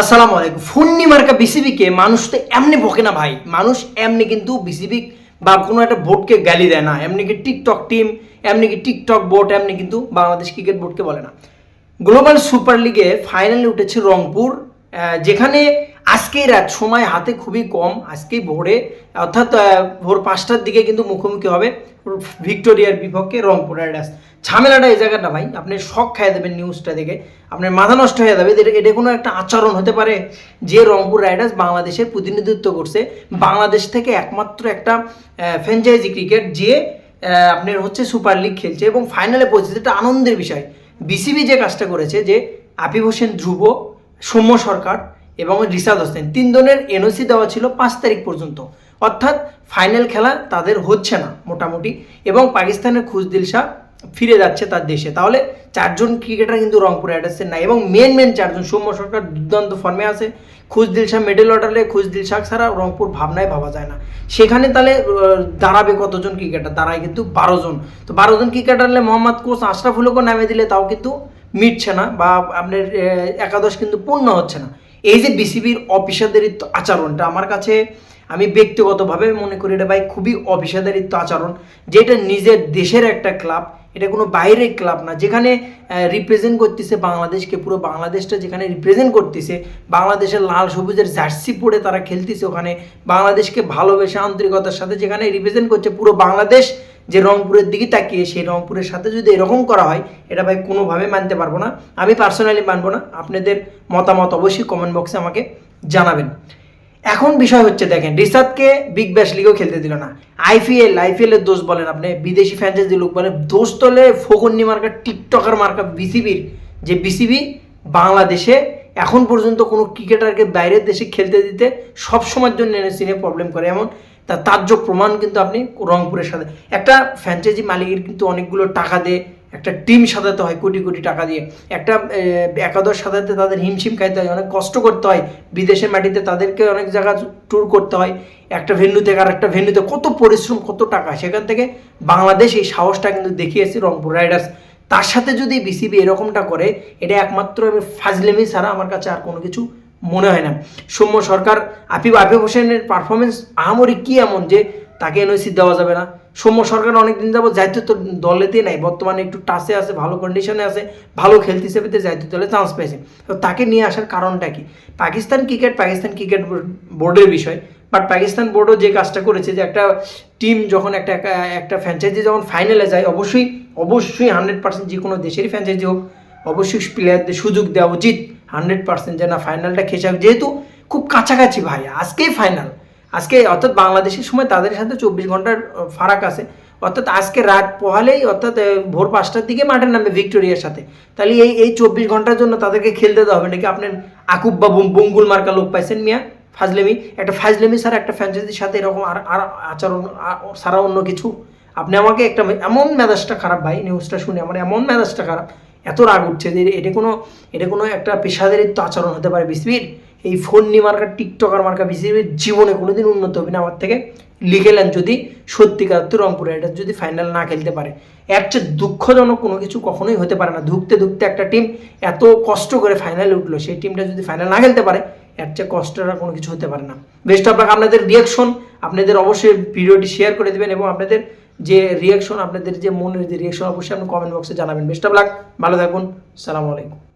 আসসালামু আলাইকুম। ফুন্নি মার্কা বিসিবিকে মানুষ তো এমনি বকে না ভাই। মানুষ এমনি কিন্তু বিসিবি বা কোনো একটা বোর্ডকে গালি দেয় না। এমনি কি টিকটক টিম, এমনি কি টিকটক বোর্ড, এমনি কিন্তু বাংলাদেশ ক্রিকেট বোর্ডকে বলে না। গ্লোবাল সুপার লিগে ফাইনালে উঠেছে রংপুর যেখানে আজকেই রাত সময় হাতে খুবই কম, আজকেই ভোরে, অর্থাৎ ভোর পাঁচটার দিকে কিন্তু মুখোমুখি হবে ভিক্টোরিয়ার বিপক্ষে রংপুর রাইডার্স। ঝামেলাটা এই জায়গাটা ভাই, আপনি শখ খাইয়ে দেবেন নিউজটা দেখে। আপনার মাথা নষ্ট হয়ে যাবে, এটা কোনো একটা আচরণ হতে পারে যে রংপুর রাইডার্স বাংলাদেশের প্রতিনিধিত্ব করছে। বাংলাদেশ থেকে একমাত্র একটা ফ্র্যাঞ্চাইজি ক্রিকেট যে আপনার হচ্ছে সুপার লিগ খেলছে এবং ফাইনালে পৌঁছেছে, এটা আনন্দের বিষয়। বিসিবি যে কাজটা করেছে যে, আপিব হোসেন ধ্রুব, সৌম্য সরকার এবং রিসাদ হোসেন। তিনজনের এনওসি দেওয়া ছিল পাঁচ তারিখ পর্যন্ত। অর্থাৎ ফাইনাল খেলা তাদের হচ্ছে না, মোটামুটি। এবং পাকিস্তানের খুশদিল শাহ ফিরে যাচ্ছে তার দেশে। তাহলে চারজন ক্রিকেটার কিন্তু রংপুর রাইডার্সের নাই এবং মেন মেন চারজন, সৌম্য সরকার দুর্দান্ত ফর্মে আছে। খুশদিল শাহ মিডল অর্ডারে খুশদিল শাহ ছাড়া রংপুর ভাবনায় ভাবা যায় না। সেখানে তাহলে দাঁড়াবে কতজন ক্রিকেটার দাঁড়ায় কিন্তু বারো জন। তো বারো জন ক্রিকেটার হলে মোহাম্মদ কোচ আশরাফুলকে নামে দিলে তাও কিন্তু মিটছে না বা আপনার একাদশ কিন্তু পূর্ণ হচ্ছে না। এই যে বিসিবির অফিসাদারিত্ব আচরণটা আমার কাছে আমি ব্যক্তিগতভাবে মনে করি এটা ভাই খুবই অফিসাদারিত্ব আচরণ, যেটা নিজের দেশের একটা ক্লাব, এটা কোনো বাইরের ক্লাব না, যেখানে রিপ্রেজেন্ট করতেছে বাংলাদেশকে, পুরো বাংলাদেশটা যেখানে রিপ্রেজেন্ট করতেছে, বাংলাদেশের লাল সবুজের জার্সি পরে তারা খেলতেছে ওখানে, বাংলাদেশকে ভালোবেসে আন্তরিকতার সাথে যেখানে রিপ্রেজেন্ট করছে পুরো বাংলাদেশ যে রংপুরের দিকে তাকিয়ে সেই রংপুরের সাথে যদি এরকম করা হয়, এটা ভাই কোনোভাবে মানতে পারব না। আমি পার্সোনালি মানবো না। আপনাদের মতামত অবশ্যই কমেন্ট বক্সে আমাকে জানাবেন। এখন বিষয় হচ্ছে দেখেন, রিসাদকে বিগ ব্যাশ লিগেও খেলতে দিল না। আইপিএল আইপিএল এর দোষ বলেন আপনি। বিদেশি ফ্র্যাঞ্চাইজি লোক বলেন, দোষ তোলে ফোকন্নি মার্কা, টিকটকার মার্কা বিসিবির। যে বিসিবি বাংলাদেশে এখন পর্যন্ত কোনো ক্রিকেটারকে বাইরের দেশে খেলতে দিতে সব সময়ের জন্য এনে প্রবলেম করে। এমন তা তার্য প্রমাণ কিন্তু আপনি রংপুরের সাথে। একটা ফ্র্যাঞ্চাইজি মালিকের কিন্তু অনেকগুলো টাকা দিয়ে, একটা টিম সাজাতে হয় কোটি কোটি টাকা দিয়ে। একটা একাদশ সাজাতে তাদের হিমশিম খাইতে হয়, অনেক কষ্ট করতে হয়। বিদেশের মাটিতে তাদেরকে অনেক জায়গা ট্যুর করতে হয়। একটা ভেন্যু থেকে আর একটা ভেন্যুতে কত পরিশ্রম, কত টাকা। সেখান থেকে বাংলাদেশ এই সাহসটা কিন্তু দেখিয়েছে রংপুর রাইডার্স তার সাথে যদি বিসিবি এরকমটা করে, এটা একমাত্র আমি ফাজলেমি ছাড়া আমার কাছে আর কোনো কিছু মনে হয় না। সৌম্য সরকার আফিব আফিব হোসেনের পারফরমেন্স আহামরি কি এমন যে তাকে এনওসি দেওয়া যাবে না? সৌম্য সরকার অনেকদিন যাব যাইতে তো দলেতে নাই, বর্তমানে একটু টাসে আছে, ভালো কন্ডিশনে আছে, ভালো খেলতেছে পেতে যাইতে দলে চান্স পেয়েছে। তো তাকে নিয়ে আসার কারণটা কি? পাকিস্তান ক্রিকেট পাকিস্তান ক্রিকেট বোর্ডের বিষয় বাট পাকিস্তান বোর্ডও যে কাজটা করেছে যে একটা টিম যখন একটা- একটা ফ্র্যাঞ্চাইজি যখন ফাইনালে যায়, অবশ্যই অবশ্যই হান্ড্রেড পার্সেন্ট যে কোনো দেশেরই ফ্র্যাঞ্চাইজি হোক, অবশ্যই প্লেয়ারদের সুযোগ দেওয়া উচিত। হান্ড্রেড পার্সেন্ট যে না, ফাইনালটা খেসা যেহেতু খুব কাছাকাছি ভাই, আজকেই ফাইনাল। আজকে অর্থাৎ বাংলাদেশের সময় তাদের সাথে চব্বিশ ঘণ্টার ফারাক আছে। অর্থাৎ আজকে রাত পোহালেই অর্থাৎ ভোর পাঁচটার দিকে মাঠে নামবে ভিক্টোরিয়ার সাথে। তাহলে এই এই চব্বিশ ঘণ্টার জন্য তাদেরকে খেলতে দেওয়া হবে নাকি? আপনার আকুব বা বঙ্গুল মার্কা লোক পাইছেন মিয়া, ফাজলেমি। একটা ফাজলেমি ছাড়া একটা ফ্র্যাঞ্চাইজির সাথে এরকম আর আর আচরণ ছাড়া অন্য কিছু? আপনি আমাকে একটা এমন মেজাজটা খারাপ ভাই নিউজটা শুনে আমার এমন মেজাজটা খারাপ এত রাগ উঠছে যে এটা কোনো এটা কোনো একটা পেশাদারিত্ব আচরণ হতে পারে বিসিবির এই ফোন নিয়ে মার্কা টিকটকার মার্কা বিসিবির জীবনে কোনো দিন উন্নত হবে না আমার থেকে। লিখেলেন যদি সত্যিকার তো রংপুর, এটা যদি ফাইনাল না খেলতে পারে। এর চেয়ে দুঃখজনক কোনো কিছু কখনোই হতে পারে না। ধুকতে ধুকতে একটা টিম এত কষ্ট করে ফাইনালে উঠল, সেই টিমটা যদি ফাইনাল না খেলতে পারে এর চেয়ে কষ্টের কোনো কিছু হতে পারে না। বেস্ট অফ লাক আপনাদের রিয়াকশন আপনাদের অবশ্যই ভিডিওটি শেয়ার করে দেবেন এবং আপনাদের যে রিয়াকশন আপনাদের যে মনের যে রিয়াকশন অবশ্যই আপনি কমেন্ট বক্সে জানাবেন। বেস্ট অফ লাক ভালো থাকুন সালামু আলাইকুম।